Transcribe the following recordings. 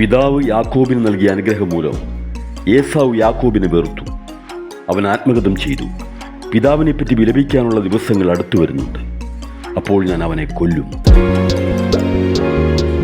പിതാവ് യാക്കോബിന് നൽകിയ അനുഗ്രഹം മൂലം ഏസാവ് യാക്കോബിനെ വെറുത്തു. അവൻ ആത്മഗതം ചെയ്തു. പിതാവിനെപ്പറ്റി വിലപിക്കാനുള്ള ദിവസങ്ങൾ അടുത്തു വരുന്നുണ്ട്. അപ്പോൾ ഞാൻ അവനെ കൊല്ലും.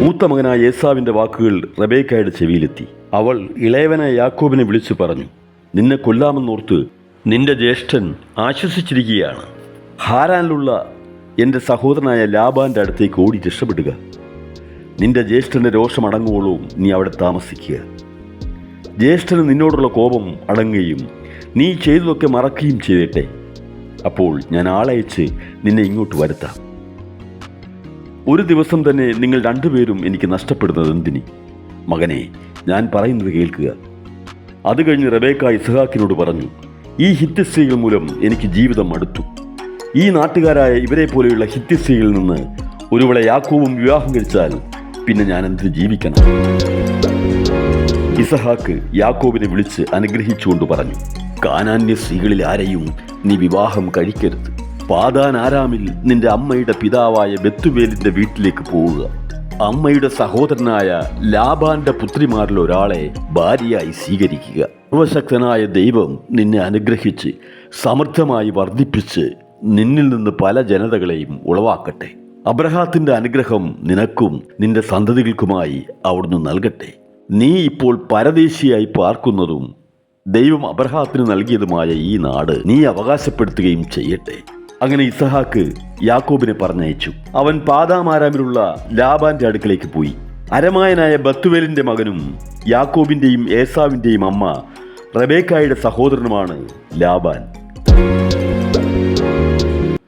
മൂത്ത മകനായ ഏസാവിന്റെ വാക്കുകൾ റബേക്കായുടെ ചെവിയിലെത്തി. അവൾ ഇളയവനായ യാക്കോബിനെ വിളിച്ചു പറഞ്ഞു നിന്നെ കൊല്ലാമെന്നോർത്ത് നിന്റെ ജ്യേഷ്ഠൻ ആശ്വസിച്ചിരിക്കുകയാണ്. ഹാരാനിലുള്ള എന്റെ സഹോദരനായ ലാബാന്റെ അടുത്തേക്ക് ഓടി രക്ഷപ്പെടുക. നിന്റെ ജ്യേഷ്ഠന്റെ രോഷം അടങ്ങുകയുള്ളൂ നീ അവിടെ താമസിക്കുക. ജ്യേഷ്ഠന് നിന്നോടുള്ള കോപം അടങ്ങുകയും നീ ചെയ്തതൊക്കെ മറക്കുകയും ചെയ്തിട്ടെ അപ്പോൾ ഞാൻ ആളയച്ച് നിന്നെ ഇങ്ങോട്ട് വരുത്താം. ഒരു ദിവസം തന്നെ നിങ്ങൾ രണ്ടുപേരും എനിക്ക് നഷ്ടപ്പെടുന്നത് എന്തിനി? മകനെ ഞാൻ പറയുന്നത് കേൾക്കുക. അത് കഴിഞ്ഞ് റബേക്ക ഇസ്ഹാക്കിനോട് പറഞ്ഞു ഈ ഹിത്യസ്ത്രീകൾ സ്ത്രീകൾ മൂലം എനിക്ക് ജീവിതം അടുത്തു. ഈ നാട്ടുകാരായ ഇവരെ പോലെയുള്ള ഹിത്യസ്ത്രീകളിൽ നിന്ന് ഒരുവളെ യാക്കോവും വിവാഹം കഴിച്ചാൽ പിന്നെ ഞാൻ എന്തിന് ജീവിക്കണം? ഇസഹാക്ക് യാക്കോബിനെ വിളിച്ച് അനുഗ്രഹിച്ചുകൊണ്ട് പറഞ്ഞു കാനാന്യ സ്ത്രീകളിൽ ആരെയും നീ വിവാഹം കഴിക്കരുത്. പാതാൻ ആരാമിൽ നിന്റെ അമ്മയുടെ പിതാവായ ബെത്തുവേലിന്റെ വീട്ടിലേക്ക് പോവുക. അമ്മയുടെ സഹോദരനായ ലാബാന്റെ പുത്രിമാരിൽ ഒരാളെ ഭാര്യയായി സ്വീകരിക്കുക. സർവശക്തനായ ദൈവം നിന്നെ അനുഗ്രഹിച്ച് സമൃദ്ധമായി വർദ്ധിപ്പിച്ച് നിന്നിൽ നിന്ന് പല ജനതകളെയും ഉളവാക്കട്ടെ. അബ്രഹാത്തിന്റെ അനുഗ്രഹം നിനക്കും നിന്റെ സന്തതികൾക്കുമായി അവിടുന്ന് നൽകട്ടെ. നീ ഇപ്പോൾ പരദേശിയായി പാർക്കുന്നതും ദൈവം അബ്രഹാത്തിന് നൽകിയതുമായ ഈ നാട് നീ അവകാശപ്പെടുത്തുകയും ചെയ്യട്ടെ. അങ്ങനെ ഇസഹാക്ക് യാക്കോബിനെ പറഞ്ഞയച്ചു. അവൻ പാതാമാരാമിലുള്ള ലാബാന്റെ അടുക്കലേക്ക് പോയി. അരമായനായ ബത്തുവേലിന്റെ മകനും യാക്കോബിന്റെയും ഏസാവിന്റെയും അമ്മ റബേക്കായുടെ സഹോദരനുമാണ് ലാബാൻ.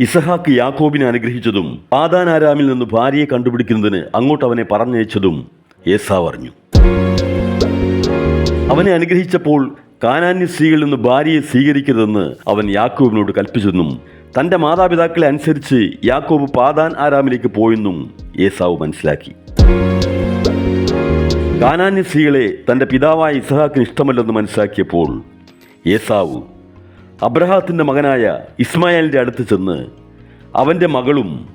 ഇസഹാക്ക് യാക്കോബിനെ അനുഗ്രഹിച്ചതും പാതാനാരാമിൽ നിന്ന് ഭാര്യയെ കണ്ടുപിടിക്കുന്നതിന് അങ്ങോട്ട് അവനെ പറഞ്ഞയച്ചതും ഏസാവ് അറിഞ്ഞു അവനെ അനുഗ്രഹിച്ചപ്പോൾ കാനാന്യ സ്ത്രീകളിൽ നിന്ന് ഭാര്യയെ സ്വീകരിക്കരുതെന്ന് അവൻ യാക്കോബിനോട് കൽപ്പിച്ചെന്നും തന്റെ മാതാപിതാക്കളെ അനുസരിച്ച് യാക്കോബ് പാതാൻ ആരാമിലേക്ക് പോയെന്നും ഏസാവ് മനസ്സിലാക്കി. കാനാന്യ സ്ത്രീകളെ തന്റെ പിതാവായ ഇസഹാക്കിന് ഇഷ്ടമല്ലെന്ന് മനസ്സിലാക്കിയപ്പോൾ ഏസാവ് അബ്രഹാത്തിന്റെ മകനായ ഇസ്മായേലിന്റെ അടുത്ത് ചെന്ന് അവന്റെ മകളും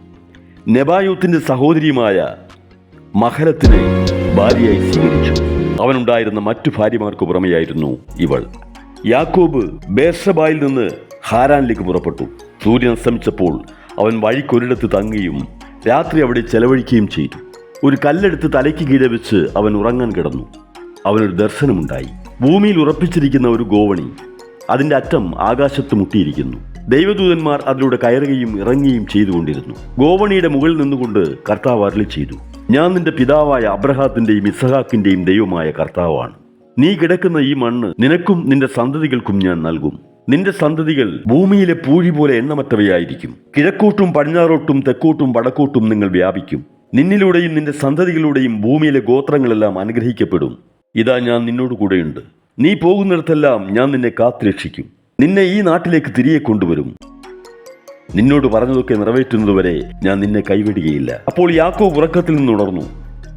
നെബായൂത്തിന്റെ സഹോദരിയുമായ മഹലത്തിനെ ഭാര്യയായി സ്വീകരിച്ചു. അവനുണ്ടായിരുന്ന മറ്റു ഭാര്യമാർക്ക് പുറമെയായിരുന്നു ഇവൾ. യാക്കോബ് ബേർഷബായിൽ നിന്ന് ഹാരാനിലേക്ക് പുറപ്പെട്ടു. സൂര്യൻ അസ്തമിച്ചപ്പോൾ അവൻ വഴിക്കൊരിടത്ത് തങ്ങുകയും രാത്രി അവിടെ ചെലവഴിക്കുകയും ചെയ്തു. ഒരു കല്ലെടുത്ത് തലയ്ക്ക് കീഴെ വെച്ച് അവൻ ഉറങ്ങാൻ കിടന്നു. അവനൊരു ദർശനമുണ്ടായി. ഭൂമിയിൽ ഉറപ്പിച്ചിരിക്കുന്ന ഒരു ഗോവണി അതിന്റെ അറ്റം ആകാശത്ത് മുട്ടിയിരിക്കുന്നു. ദൈവദൂതന്മാർ അതിലൂടെ കയറുകയും ഇറങ്ങുകയും ചെയ്തുകൊണ്ടിരുന്നു. ഗോവണിയുടെ മുകളിൽ നിന്നുകൊണ്ട് കർത്താവ് അരളി ചെയ്തു. ഞാൻ നിന്റെ പിതാവായ അബ്രഹാത്തിന്റെയും ഇസഹാക്കിന്റെയും ദൈവമായ കർത്താവാണ്. നീ കിടക്കുന്ന ഈ മണ്ണ് നിനക്കും നിന്റെ സന്തതികൾക്കും ഞാൻ നൽകും. നിന്റെ സന്തതികൾ ഭൂമിയിലെ പൂഴി പോലെ എണ്ണമറ്റവയായിരിക്കും. കിഴക്കോട്ടും പടിഞ്ഞാറോട്ടും തെക്കോട്ടും വടക്കോട്ടും നിങ്ങൾ വ്യാപിക്കും. നിന്നിലൂടെയും നിന്റെ സന്തതികളുടെയും ഭൂമിയിലെ ഗോത്രങ്ങളെല്ലാം അനുഗ്രഹിക്കപ്പെടും. ഇതാ ഞാൻ നിന്നോട് കൂടെയുണ്ട് നീ പോകുന്നിടത്തെല്ലാം ഞാൻ നിന്നെ കാത്തുരക്ഷിക്കും. നിന്നെ ഈ നാട്ടിലേക്ക് തിരികെ കൊണ്ടുവരും. നിന്നോട് പറഞ്ഞതൊക്കെ നിറവേറ്റുന്നതുവരെ ഞാൻ നിന്നെ കൈവിടുകയില്ല. അപ്പോൾ യാക്കോ ഉറക്കത്തിൽ നിന്നുണർന്നു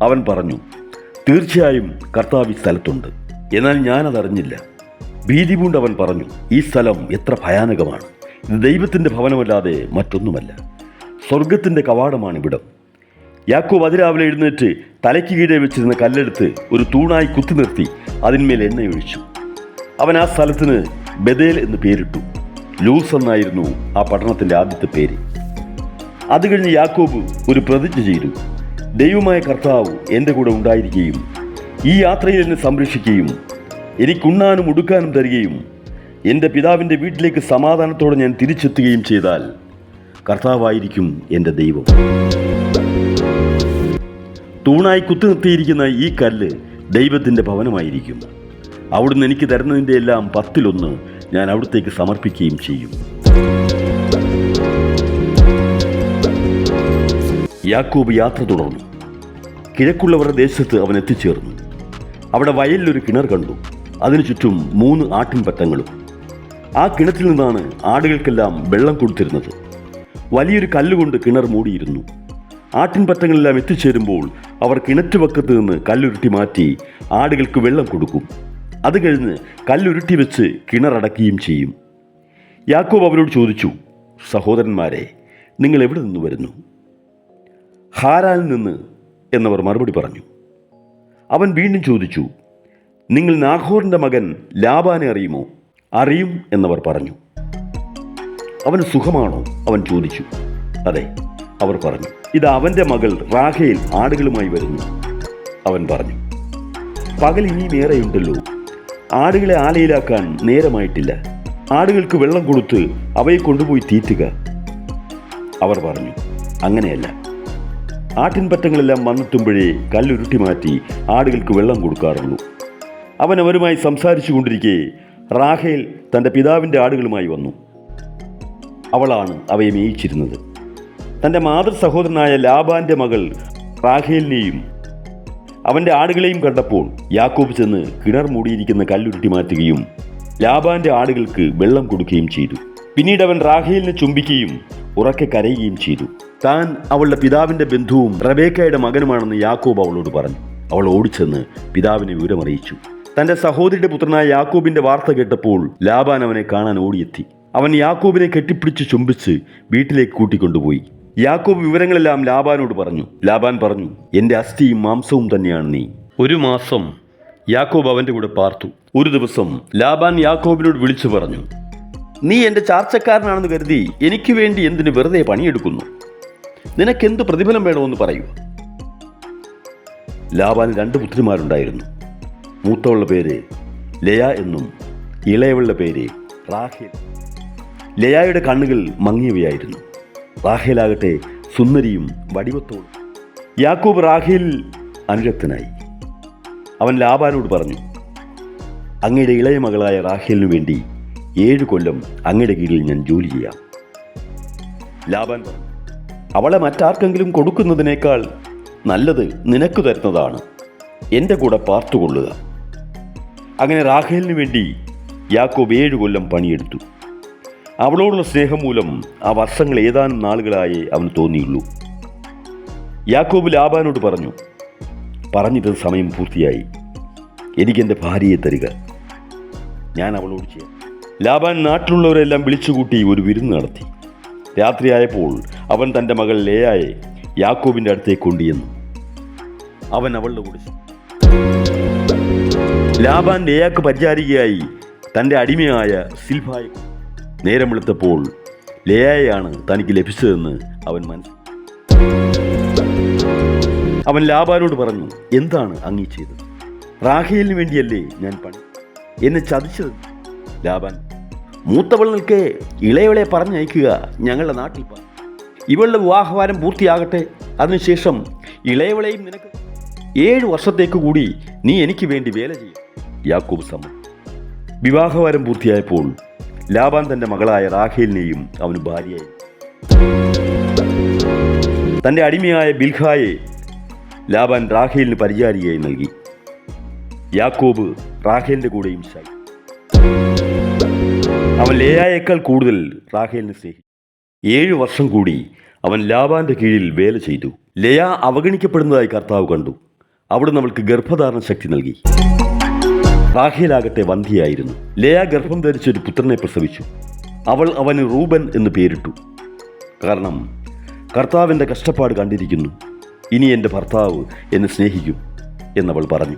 അവൻ പറഞ്ഞു തീർച്ചയായും കർത്താവ് ഈ സ്ഥലത്തുണ്ട്. എന്നാൽ ഞാനതറിഞ്ഞില്ല. ഭീതി പൂണ്ട് അവൻ പറഞ്ഞു ഈ സ്ഥലം എത്ര ഭയാനകമാണ്. ഇത് ദൈവത്തിന്റെ ഭവനമല്ലാതെ മറ്റൊന്നുമല്ല. സ്വർഗത്തിന്റെ കവാടമാണ് ഇവിടം. യാക്കോബ് അതിരാവിലെ എഴുന്നേറ്റ് തലയ്ക്ക് കീഴെ വെച്ചിരുന്ന കല്ലെടുത്ത് ഒരു തൂണായി കുത്തി നിർത്തി അതിന്മേൽ എണ്ണയൊഴിച്ചു അവൻ ആ സ്ഥലത്തിന് ബദേൽ എന്ന് പേരിട്ടു. ലൂസ് എന്നായിരുന്നു ആ പട്ടണത്തിന്റെ ആദ്യത്തെ പേര്. അത് കഴിഞ്ഞ് യാക്കോബ് ഒരു പ്രതിജ്ഞ ചെയ്തു. ദൈവമായ കർത്താവ് എന്റെ കൂടെ ഉണ്ടായിരിക്കുകയും ഈ യാത്രയിൽ എന്നെ സംരക്ഷിക്കുകയും എനിക്കുണ്ണാനും ഉടുക്കാനും തരികയും എന്റെ പിതാവിന്റെ വീട്ടിലേക്ക് സമാധാനത്തോടെ ഞാൻ തിരിച്ചെത്തുകയും ചെയ്താൽ കർത്താവായിരിക്കും എന്റെ ദൈവം. തൂണായി കുത്തി നിർത്തിയിരിക്കുന്ന ഈ കല്ല് ദൈവത്തിന്റെ ഭവനമായിരിക്കും. അവിടുന്ന് എനിക്ക് തരുന്നതിന്റെ എല്ലാം പത്തിലൊന്ന് ഞാൻ അവിടത്തേക്ക് സമർപ്പിക്കുകയും ചെയ്യും. യാക്കോബ് യാത്ര തുടർന്നു. കിഴക്കുള്ളവരുടെ ദേശത്ത് അവൻ എത്തിച്ചേർന്നു. അവിടെ വയലിലൊരു കിണർ കണ്ടു. അതിനു ചുറ്റും മൂന്ന് ആട്ടിൻപറ്റങ്ങളും. ആ കിണറ്റിൽ നിന്നാണ് ആടുകൾക്കെല്ലാം വെള്ളം കൊടുത്തിരുന്നത്. വലിയൊരു കല്ലുകൊണ്ട് കിണർ മൂടിയിരുന്നു. ആട്ടിൻപറ്റങ്ങളെല്ലാം എത്തിച്ചേരുമ്പോൾ അവർ കിണറ്റുപക്കത്ത് നിന്ന് കല്ലുരുട്ടി മാറ്റി ആടുകൾക്ക് വെള്ളം കൊടുക്കും. അത് കഴിഞ്ഞ് കല്ലുരുട്ടി വെച്ച് കിണറടക്കുകയും ചെയ്യും. യാക്കോബ് അവരോട് ചോദിച്ചു സഹോദരന്മാരെ നിങ്ങൾ എവിടെ നിന്ന് വരുന്നു? ഹാരാനിൽ നിന്ന് എന്നവർ മറുപടി പറഞ്ഞു. അവൻ വീണ്ടും ചോദിച്ചു നിങ്ങൾ നാഹോറിന്റെ മകൻ ലാബാനെ അറിയുമോ? അറിയും എന്നവർ പറഞ്ഞു. അവന് സുഖമാണോ? അവൻ ചോദിച്ചു. അതെ അവർ പറഞ്ഞു ഇത് അവന്റെ മകൾ റാഖയിൽ ആടുകളുമായി വരുന്നു. അവൻ പറഞ്ഞു പകൽ ഇനിയും ഏറെയുണ്ടല്ലോ ആടുകളെ ആലയിലാക്കാൻ നേരമായിട്ടില്ല. ആടുകൾക്ക് വെള്ളം കൊടുത്ത് അവയെ കൊണ്ടുപോയി തീറ്റുക. അവർ പറഞ്ഞു അങ്ങനെയല്ല. ആട്ടിൻപറ്റങ്ങളെല്ലാം വന്നെത്തുമ്പോഴേ കല്ലുരുട്ടി മാറ്റി ആടുകൾക്ക് വെള്ളം കൊടുക്കാറുള്ളൂ. അവൻ അവരുമായി സംസാരിച്ചു കൊണ്ടിരിക്കെ റാഹേൽ തന്റെ പിതാവിന്റെ ആടുകളുമായി വന്നു. അവളാണ് അവയെ മേയിച്ചിരുന്നത്. തന്റെ മാതൃ സഹോദരനായ ലാബാന്റെ മകൾ റാഹേലിനെയും അവന്റെ ആടുകളെയും കണ്ടപ്പോൾ യാക്കോബ് ചെന്ന് കിണർ മൂടിയിരിക്കുന്ന കല്ലുരുട്ടി മാറ്റുകയും ലാബാന്റെ ആടുകൾക്ക് വെള്ളം കൊടുക്കുകയും ചെയ്തു. പിന്നീട് അവൻ റാഹേലിനെ ചുംബിക്കുകയും ഉറക്കെ കരയുകയും ചെയ്തു. താൻ അവളുടെ പിതാവിന്റെ ബന്ധുവും റബേക്കയുടെ മകനുമാണെന്ന് യാക്കോബ് അവളോട് പറഞ്ഞു. അവൾ ഓടിച്ചെന്ന് പിതാവിനെ വിവരമറിയിച്ചു. തന്റെ സഹോദരിയുടെ പുത്രനായ യാക്കോബിന്റെ വാർത്ത കേട്ടപ്പോൾ ലാബാൻ അവനെ കാണാൻ ഓടിയെത്തി. അവൻ യാക്കോബിനെ കെട്ടിപ്പിടിച്ച് ചുംബിച്ച് വീട്ടിലേക്ക് കൂട്ടിക്കൊണ്ടുപോയി. യാക്കോബ് വിവരങ്ങളെല്ലാം ലാബാനോട് പറഞ്ഞു. ലാബാൻ പറഞ്ഞു എന്റെ അസ്ഥിയും മാംസവും തന്നെയാണ് നീ. ഒരു മാസം യാക്കോബ് അവന്റെ കൂടെ പാർത്തു. ഒരു ദിവസം ലാബാൻ യാക്കോബിനോട് വിളിച്ചു പറഞ്ഞു നീ എന്റെ ചാർച്ചക്കാരനാണെന്ന് കരുതി എനിക്ക് വേണ്ടി എന്തിന് വെറുതെ പണിയെടുക്കുന്നു? നിനക്കെന്ത് പ്രതിഫലം വേണമെന്ന് പറയൂ. ലാബാൻ രണ്ട് പുത്രിമാരുണ്ടായിരുന്നു. മൂത്തവളുടെ പേര് ലയ എന്നും ഇളയവളുടെ പേര് റാഹേൽ. ലയായുടെ കണ്ണുകൾ മങ്ങിയവയായിരുന്നു. റാഹേലാകട്ടെ സുന്ദരിയും വടിവത്തോളും. യാക്കൂബ് റാഹേൽ അനുരക്തനായി. അവൻ ലാബാനോട് പറഞ്ഞു അങ്ങയുടെ ഇളയ മകളായ റാഹേലിനു വേണ്ടി ഏഴ് കൊല്ലം അങ്ങയുടെ കീഴിൽ ഞാൻ ജോലി ചെയ്യാം. ലാബാൻ അവളെ മറ്റാർക്കെങ്കിലും കൊടുക്കുന്നതിനേക്കാൾ നല്ലത് നിനക്ക് തരുന്നതാണ്. എന്റെ കൂടെ പാർത്തുകൊള്ളുക അങ്ങനെ റാഹേലിനു വേണ്ടി യാക്കോബ് ഏഴ് കൊല്ലം പണിയെടുത്തു. അവളോടുള്ള സ്നേഹം മൂലം ആ വർഷങ്ങൾ ഏതാനും നാളുകളായേ അവന് തോന്നിയുള്ളൂ. യാക്കോബ് ലാബാനോട് പറഞ്ഞു പറഞ്ഞിട്ട് സമയം പൂർത്തിയായി. എനിക്കെന്റെ ഭാര്യയെ തരിക. ഞാൻ അവളോട് ചെയ്യാം. ലാബാൻ നാട്ടിലുള്ളവരെല്ലാം വിളിച്ചുകൂട്ടി ഒരു വിരുന്ന് നടത്തി. രാത്രിയായപ്പോൾ അവൻ തന്റെ മകൾ ലേയായെ യാക്കോബിന്റെ അടുത്തേക്ക് കൊണ്ടുവന്നു അവൻ അവളുടെ കൂടെ ലാബാൻ ലേയാക്ക് പരിചാരികയായി തന്റെ അടിമയായ സിൽഭായെ നേരം വെളുത്തപ്പോൾ ലേയായാണ് തനിക്ക് ലഭിച്ചതെന്ന് അവൻ മനസ്സിൽ അവൻ ലാബാനോട് പറഞ്ഞു എന്താണ് അങ്ങീ ചെയ്തത്? റാഹേലിന് വേണ്ടിയല്ലേ ഞാൻ പണി? എന്നെ ചതിച്ചത്? ലാബാൻ മൂത്തവൾ നിൽക്കെ ഇളയവളെ പറഞ്ഞയക്കുക ഞങ്ങളുടെ നാട്ടിൽ. ഇവളുടെ വിവാഹവാരം പൂർത്തിയാകട്ടെ. അതിനുശേഷം ഇളയവളെയും നിനക്ക് ഏഴ് വർഷത്തേക്ക് കൂടി നീ എനിക്ക് വേണ്ടി വേല ചെയ്യും. യാക്കൂബ് സമ വിവാഹവാരം പൂർത്തിയായപ്പോൾ ലാബാൻ തന്റെ മകളായ റാഖേലിനെയും അവന് ഭാര്യയായി. തന്റെ അടിമയായ ബിൽഖായെ ലാബാൻ റാഖേലിന് പരിചാരികയായി നൽകി. യാക്കോബ് റാഖേലിന്റെ കൂടെയും ശായി. അവൻ ലേയായേക്കാൾ കൂടുതൽ റാഖേലിനെ സ്നേഹിച്ചു ഏഴ് വർഷം കൂടി അവൻ ലാബാന്റെ കീഴിൽ വേല ചെയ്തു. ലയ അവഗണിക്കപ്പെടുന്നതായി കർത്താവ് കണ്ടു. അവിടെ നമ്മൾക്ക് ഗർഭധാരണ ശക്തി നൽകി. റാഖേലാകട്ടെ വന്ധിയായിരുന്നു ലയ ഗർഭം ധരിച്ച് ഒരു പുത്രനെ പ്രസവിച്ചു. അവൾ അവന് റൂബൻ എന്ന് പേരിട്ടു. കാരണം കർത്താവിന്റെ കഷ്ടപ്പാട് കണ്ടിരിക്കുന്നു. ഇനി എന്റെ ഭർത്താവ് എന്നെ സ്നേഹിക്കും എന്നവൾ പറഞ്ഞു.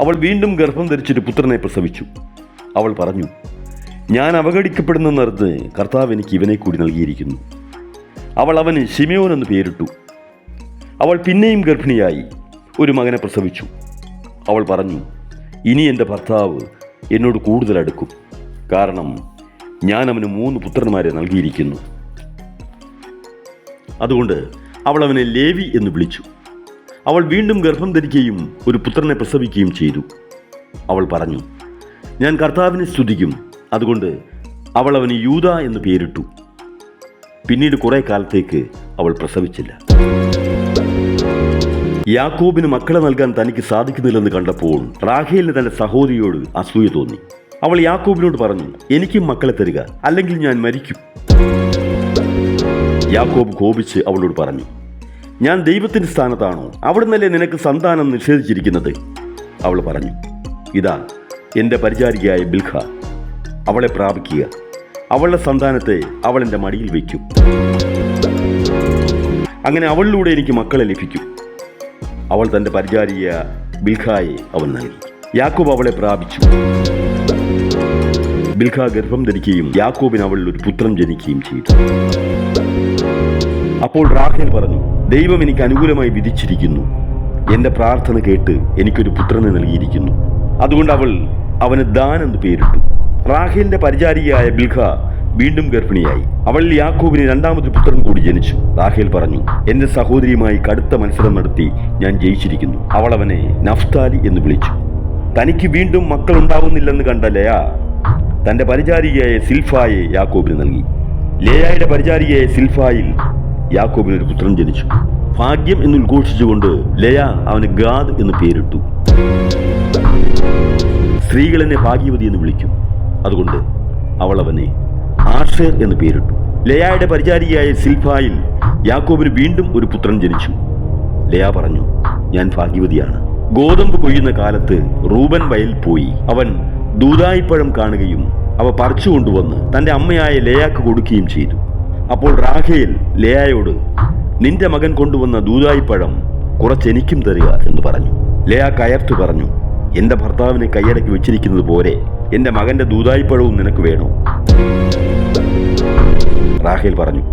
അവൾ വീണ്ടും ഗർഭം ധരിച്ചൊരു പുത്രനെ പ്രസവിച്ചു. അവൾ പറഞ്ഞു ഞാൻ അവഗണിക്കപ്പെടുന്നെന്നറിഞ്ഞ് കർത്താവ് എനിക്ക് ഇവനെ കൂടി നൽകിയിരിക്കുന്നു. അവൾ അവന് ഷിമിയോൻ എന്ന് പേരിട്ടു. അവൾ പിന്നെയും ഗർഭിണിയായി ഒരു മകനെ പ്രസവിച്ചു. അവൾ പറഞ്ഞു ഇനി എന്റെ ഭർത്താവ് എന്നോട് കൂടുതൽ അടുക്കും. കാരണം ഞാൻ അവന് മൂന്ന് പുത്രന്മാരെ നൽകിയിരിക്കുന്നു. അതുകൊണ്ട് അവൾ അവനെ ലേവി എന്ന് വിളിച്ചു. അവൾ വീണ്ടും ഗർഭം ധരിക്കുകയും ഒരു പുത്രനെ പ്രസവിക്കുകയും ചെയ്തു. അവൾ പറഞ്ഞു ഞാൻ കർത്താവിനെ സ്തുതിക്കും. അതുകൊണ്ട് അവൾ അവന് യൂത എന്ന് പേരിട്ടു. പിന്നീട് കുറേ കാലത്തേക്ക് അവൾ പ്രസവിച്ചില്ല. യാക്കോബിന് മക്കളെ നൽകാൻ തനിക്ക് സാധിക്കുന്നില്ലെന്ന് കണ്ടപ്പോൾ റാഹേലിന് തന്റെ സഹോദരിയോട് അസൂയ തോന്നി. അവൾ യാക്കോബിനോട് പറഞ്ഞു എനിക്കും മക്കളെ തരിക അല്ലെങ്കിൽ ഞാൻ മരിക്കും. യാക്കോബ് കോപിച്ച് അവളോട് പറഞ്ഞു ഞാൻ ദൈവത്തിന്റെ സ്ഥാനത്താണോ? അവിടുന്നല്ലേ നിനക്ക് സന്താനം നിഷേധിച്ചിരിക്കുന്നത്? അവൾ പറഞ്ഞു ഇതാ എന്റെ പരിചാരികയായ ബിൽഖ. അവളെ പ്രാപിക്കുക. അവളുടെ സന്താനത്തെ അവൾ എന്റെ മടിയിൽ വയ്ക്കും. അങ്ങനെ അവളിലൂടെ എനിക്ക് മക്കളെ ലഭിക്കും. അവൾ തന്റെ പരിചാരിയ ബിൽഖായെ അവൻ നൽകി. യാക്കോബ് അവളെ പ്രാപിച്ചു. ബിൽഖ ഗർഭം ധരിക്കുകയും യാക്കോബിന് അവൾ ഒരു പുത്രം ജനിക്കുകയും ചെയ്തു. അപ്പോൾ റാഹേൽ പറഞ്ഞു ദൈവം എനിക്ക് അനുകൂലമായി വിധിച്ചിരിക്കുന്നു. എന്റെ പ്രാർത്ഥന കേട്ട് എനിക്കൊരു പുത്രനെ നൽകിയിരിക്കുന്നു. അതുകൊണ്ട് അവൾ അവന് ദാൻ എന്ന് പേരിട്ടു. റാഹേലിന്റെ പരിചാരികയായ ബിൽഖ വീണ്ടും ഗർഭിണിയായി. അവൾ യാക്കോബിന് രണ്ടാമതൊരു പുത്രൻ കൂടി ജനിച്ചു. റാഹേൽ പറഞ്ഞു എന്റെ സഹോദരിയുമായി കടുത്ത മത്സരം നടത്തി ഞാൻ ജയിച്ചിരിക്കുന്നു. അവൾ അവനെ നഫ്താലി എന്ന് വിളിച്ചു. തനിക്ക് വീണ്ടും മക്കൾ ഉണ്ടാവുന്നില്ലെന്ന് കണ്ട ലയ തന്റെ പരിചാരികയായ സിൽഫായെ യാക്കോബിന് നൽകി. ലേയായുടെ പരിചാരികയായ സിൽഫായിൽ യാക്കോബിന് ഒരു പുത്രൻ ജനിച്ചു. ഭാഗ്യം എന്ന് ഉദ്ഘോഷിച്ചുകൊണ്ട് ലയ അവന് ഗാദ് എന്ന് പേരിട്ടു. സ്ത്രീകൾ എന്നെ ഭാഗ്യവതി എന്ന് വിളിക്കും. അതുകൊണ്ട് അവൾ അവനെ ആഷേർ എന്ന് പേരിട്ടു. ലയായുടെ പരിചാരിയായ സിൽഫായിൽ യാക്കോബിന് വീണ്ടും ഒരു പുത്രൻ ജനിച്ചു. ലയ പറഞ്ഞു ഞാൻ ഭാഗ്യവതിയാണ്. ഗോതമ്പ് കൊയ്യുന്ന കാലത്ത് റൂബൻ വയൽ പോയി അവൻ ദൂതായിപ്പഴം കാണുകയും അവ പറിച്ചു കൊണ്ടുവന്ന് തന്റെ അമ്മയായ ലയാക്ക് കൊടുക്കുകയും ചെയ്തു. അപ്പോൾ റാഖേൽ ലയായോട് നിന്റെ മകൻ കൊണ്ടുവന്ന ദൂതായിപ്പഴം കുറച്ചെനിക്കും തരിക എന്ന് പറഞ്ഞു. ലയ കയർത്തു പറഞ്ഞു എന്റെ ഭർത്താവിനെ കൈയടക്കി വെച്ചിരിക്കുന്നത് പോലെ എന്റെ മകന്റെ ദൂതായിപ്പഴവും നിനക്ക് വേണോ? റാഹേൽ പറഞ്ഞു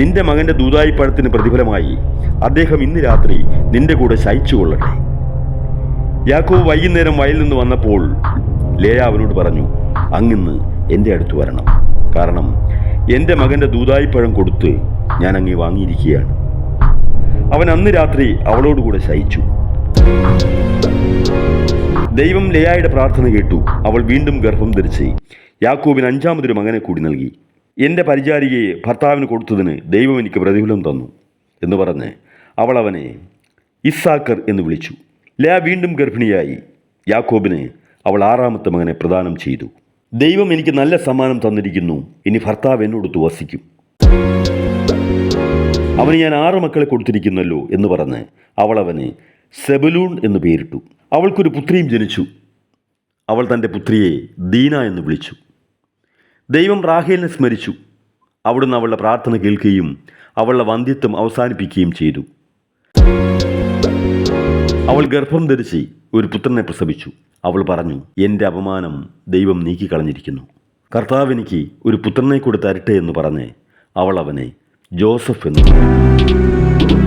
നിന്റെ മകന്റെ ദൂതായിപ്പഴത്തിന് പ്രതിഫലമായി അദ്ദേഹം ഇന്ന് രാത്രി നിന്റെ കൂടെ ശയിച്ചുകൊള്ളട്ടെ. കൊള്ളട്ടെ യാക്കോബ് വൈകുന്നേരം വയലിൽ നിന്ന് വന്നപ്പോൾ ലേയ അവനോട് പറഞ്ഞു അങ്ങിന്ന് എന്റെ അടുത്ത് വരണം. കാരണം എന്റെ മകന്റെ ദൂതായിപ്പഴം കൊടുത്ത് ഞാൻ അങ്ങേ വാങ്ങിയിരിക്കുകയാണ്. അവൻ അന്ന് രാത്രി അവളോടുകൂടെ ശയിച്ചു. ദൈവം ലേയായുടെ പ്രാർത്ഥന കേട്ടു അവൾ വീണ്ടും ഗർഭം ധരിച്ച് യാക്കോബിന് അഞ്ചാമതൊരു മകനെ കൂടി നൽകി. എന്റെ പരിചാരികയെ ഭർത്താവിന് കൊടുത്തതിന് ദൈവം എനിക്ക് പ്രതിഫലം തന്നു എന്ന് പറഞ്ഞ് അവൾ അവനെ ഇസ്സാക്കർ എന്ന് വിളിച്ചു. ലാ വീണ്ടും ഗർഭിണിയായി. യാക്കോബിന് അവൾ ആറാമത്തെ മകനെ പ്രദാനം ചെയ്തു. ദൈവം എനിക്ക് നല്ല സമ്മാനം തന്നിരിക്കുന്നു. ഇനി ഭർത്താവ് എന്നോടൊത്ത് വസിക്കും അവന് ഞാൻ ആറ് മക്കളെ കൊടുത്തിരിക്കുന്നല്ലോ എന്ന് പറഞ്ഞ് അവൾ സെബലൂൺ എന്ന് പേരിട്ടു. അവൾക്കൊരു പുത്രിയും ജനിച്ചു. അവൾ തന്റെ പുത്രിയെ ദീന എന്ന് വിളിച്ചു. ദൈവം റാഹേലിനെ സ്മരിച്ചു. അവിടുന്ന് അവളുടെ പ്രാർത്ഥന കേൾക്കുകയും അവളുടെ വന്ധ്യത്വം അവസാനിപ്പിക്കുകയും ചെയ്തു. അവൾ ഗർഭം ധരിച്ച് ഒരു പുത്രനെ പ്രസവിച്ചു. അവൾ പറഞ്ഞു എന്റെ അപമാനം ദൈവം നീക്കിക്കളഞ്ഞിരിക്കുന്നു. കർത്താവ് എനിക്ക് ഒരു പുത്രനെ കൂടെ തരട്ടെ എന്ന് പറഞ്ഞ് അവൾ അവനെ ജോസഫ് എന്ന്.